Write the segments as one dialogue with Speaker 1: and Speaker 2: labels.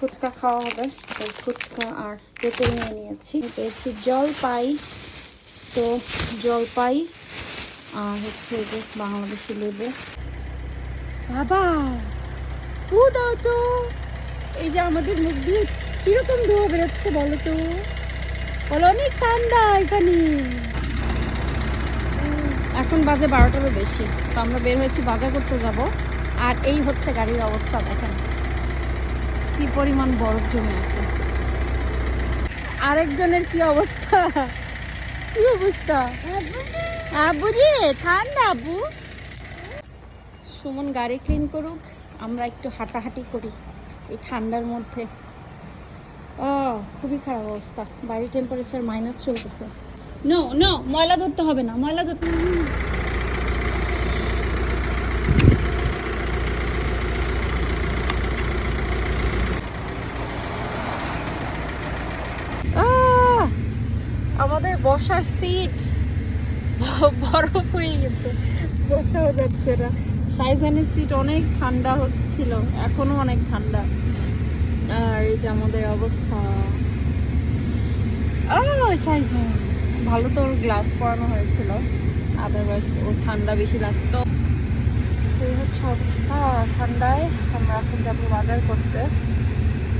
Speaker 1: ফুচকা খাওয়া হবে। তো ফুচকা আর পেঁপে নিয়ে নিয়েছি। পেয়েছি জলপাই তো জলপাই আর হচ্ছে যে বাংলাদেশি লেবু। বাবা! ও দাও তো। এই যে আমাদের মুখ দিয়ে কীরকম ধোয়া বেরোচ্ছে বলো তো। বলো, অনেক ঠান্ডা এখানে। এখন বাজে বারোটারও বেশি। তো আমরা বের হয়েছি, বাজার করতে যাব। আর এই হচ্ছে গাড়ির অবস্থা, দেখেন। কি পরিমাণ বরফ জমে আছে? আরেকজনের কি অবস্থা? কি অবস্থা? আবু রে, ঠান্ডা আবু। সুমন গাড়ি ক্লিন করুক, আমরা একটু হাঁটাহাঁটি করি এই ঠান্ডার মধ্যে। ও, খুবই খারাপ অবস্থা। বাড়ির টেম্পারেচার মাইনাস চলতেছে। নো নো ময়লা ধরতে হবে না, ময়লা ধরতে আহ! আমাদের বসার সিট বরফ হয়ে গেছে। বসাও যাচ্ছে না সাইজানের সিট অনেক ঠান্ডা হচ্ছিল, এখনও অনেক ঠান্ডা। আর এই যে আমাদের অবস্থা। ভালো তো ওর গ্লাস পরানো হয়েছিল। আদারওয়াইজ ওর ঠান্ডা বেশি লাগতো। এই হচ্ছে অবস্থা ঠান্ডায়। আমরা এখন যাব বাজার করতে।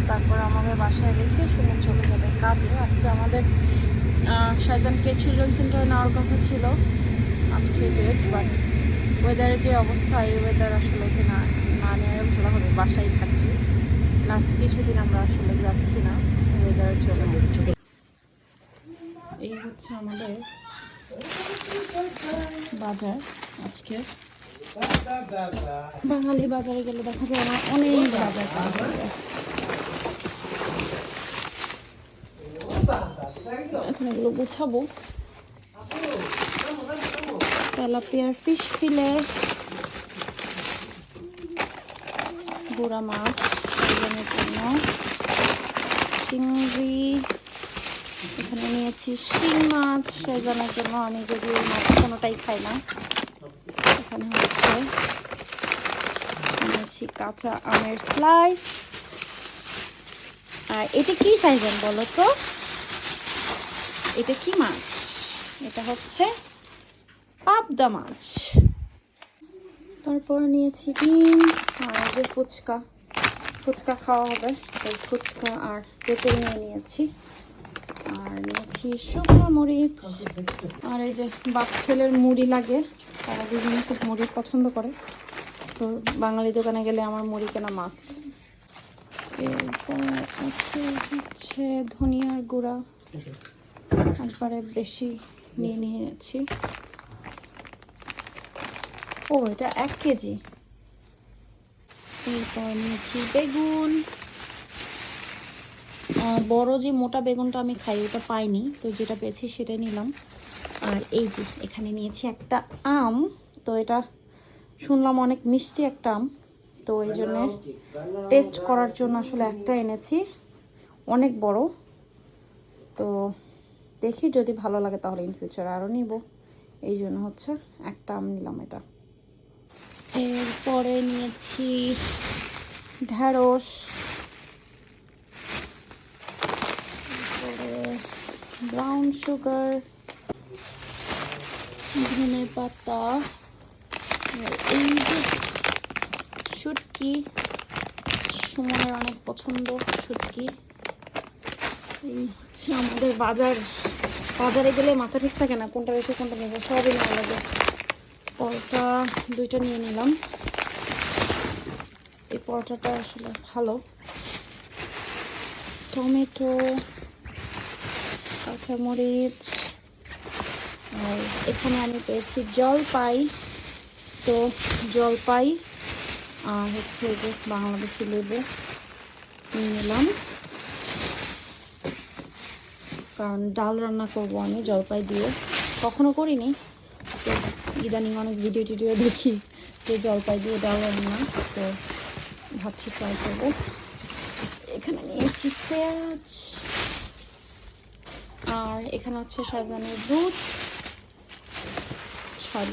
Speaker 1: তারপর আমাদের বাসায় রেখে সুমন চলে যাবে কাজে। আজকে আমাদের শাহজাহানকে চিলড্রেন সেন্টারে নেওয়ার কথা ছিল, আজকে ডেট বাট ওয়েদারের যে অবস্থা, এই ওয়েদার আসলে ওকে না না নেওয়াই ভালো হবে, বাসায় থাকি। লাস্ট কিছুদিন আমরা আসলে যাচ্ছি না ওয়েদারের জন্য। এই হচ্ছে আমাদের বাজার আজকে। বাঙালি বাজারে গেলে দেখা যায় আমার অনেক বাজার করা হয়ে যায়। এখন এগুলো গুছাবো। তেলাপিয়ার ফিশ ফিলে, গুড়া মাছ সেজনের জন্য, চিংড়ি, এখানে নিয়েছি শিং মাছ সেজনের জন্য আমি যদি মাছ কোনোটাই খাই না। এখানে হচ্ছে নিয়েছি কাঁচা আমের স্লাইস আর এটা কি সাইজেন বলো তো? এটা কি মাছ? এটা হচ্ছে পাবদা মাছ। তারপর নিয়েছি ডিম, আর যে ফুচকা। ফুচকা খাওয়া হবে। তাই ফুচকা আর পেঁপে নিয়ে নিয়েছি। আর নিয়েছি শুকনো মরিচ। আর এই যে বাপ ছেলের মুড়ি লাগে। তারা দুজনে খুব মুড়ি পছন্দ করে। তো বাঙালি দোকানে গেলে আমার মুড়ি কেনা মাস্ট এরপর আছে হচ্ছে ধনিয়ার গুঁড়া। একবারে বেশি নিয়ে নিয়েছি। ও, এটা এক কেজি। এরপর নিয়েছি বেগুন। বড় যে মোটা বেগুনটা আমি খাই, ওটা পাইনি, তো যেটা পেয়েছি সেটা নিলাম। আর এই যে, এখানে নিয়েছি একটা আম, তো এটা শুনলাম অনেক মিষ্টি একটা আম, তো এই জন্য টেস্ট করার জন্য আসলে একটা এনেছি, অনেক বড়। তো দেখি যদি ভালো লাগে তাহলে ইন ফিউচার আরও নিব। এই জন্য হচ্ছে একটা আম নিলাম এটা। এরপরে নিয়েছি ঢ্যাঁড়স। ব্রাউন সুগার ধনে পাতা, এই যে শুটকি সুমনের অনেক পছন্দ শুটকি। হচ্ছে আমাদের বাজার। বাজারে গেলে মাথা ঠিক থাকে না, কোনটা রেখে কোনটা নেব, সবই নেওয়া লাগে। পরোটা দুইটা নিয়ে নিলাম। এই পরোটাটা আসলে ভালো। টমেটো, কাঁচামরিচ, আর এখানে আমি পেয়েছি জলপাই। তো জলপাই আর হচ্ছে যে বাংলাদেশি লেবু নিয়ে নিলাম। কারণ ডাল রান্না করব আমি জলপাই দিয়ে। কখনো করিনি। তো ইদানিং অনেক ভিডিও টিডিও দেখি যে জলপাই দিয়ে ডাল রান্না। তো ভাবছি ট্রাই করব। এখানে নিয়েছি পেঁয়াজ আর এখানে হচ্ছে সাজানের দুধ ছয়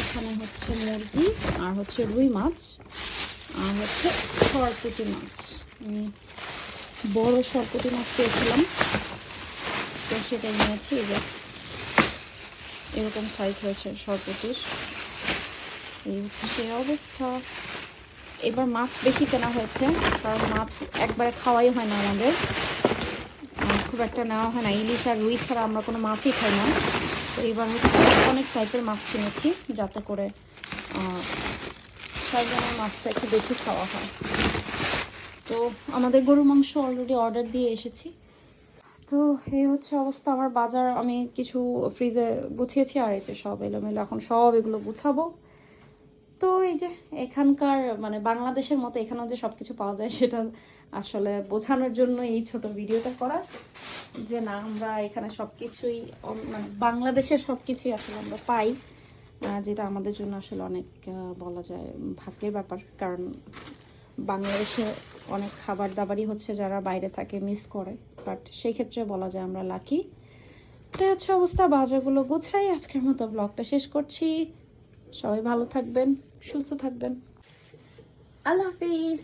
Speaker 1: এখানে হচ্ছে মুরগি আর হচ্ছে রুই মাছ আর হচ্ছে সরপুটি মাছ। বড় সরপুটি মাছ পেয়েছিলাম তো সেটাই নিয়েছি এই যে এরকম সাইজ হয়েছে সরপুটির এই হচ্ছে সেই অবস্থা। এবার মাছ বেশি কেনা হয়েছে, কারণ মাছ একবারে খাওয়াই হয় না আমাদের। খুব একটা নেওয়া হয় না, ইলিশ আর রুই ছাড়া আমরা কোনো মাছই খাই না। তো এবার হচ্ছে অনেক টাইপের মাছ কিনেছি, যাতে করে সাইজনের মাছটা একটু বেশি খাওয়া হয়। তো আমাদের গরু মাংস অলরেডি অর্ডার দিয়ে এসেছি। তো এই হচ্ছে অবস্থা, আমার বাজার আমি কিছু ফ্রিজে গুছিয়েছি, আর এই যে সব এলোমেলো, এখন সব এগুলো গুছাবো। তো এই যে এখানকার মানে বাংলাদেশের মতো এখানেও যে সব কিছু পাওয়া যায়, সেটা আসলে বোঝানোর জন্য এই ছোট ভিডিওটা করা। যে না, আমরা এখানে সব কিছুই মানে বাংলাদেশের সব কিছুই আসলে আমরা পাই। যেটা আমাদের জন্য আসলে অনেক বলা যায় ভাগ্যের ব্যাপার। কারণ বাংলাদেশে অনেক খাবার দাবারই হচ্ছে যারা বাইরে থাকে মিস করে। বাট সেই ক্ষেত্রে বলা যায় আমরা লাকি তো হচ্ছে অবস্থা, বাজারগুলো গোছাই। আজকের মতো ব্লগটা শেষ করছি। সবাই ভালো থাকবেন, সুস্থ থাকবেন। আল্লাহ হাফিজ।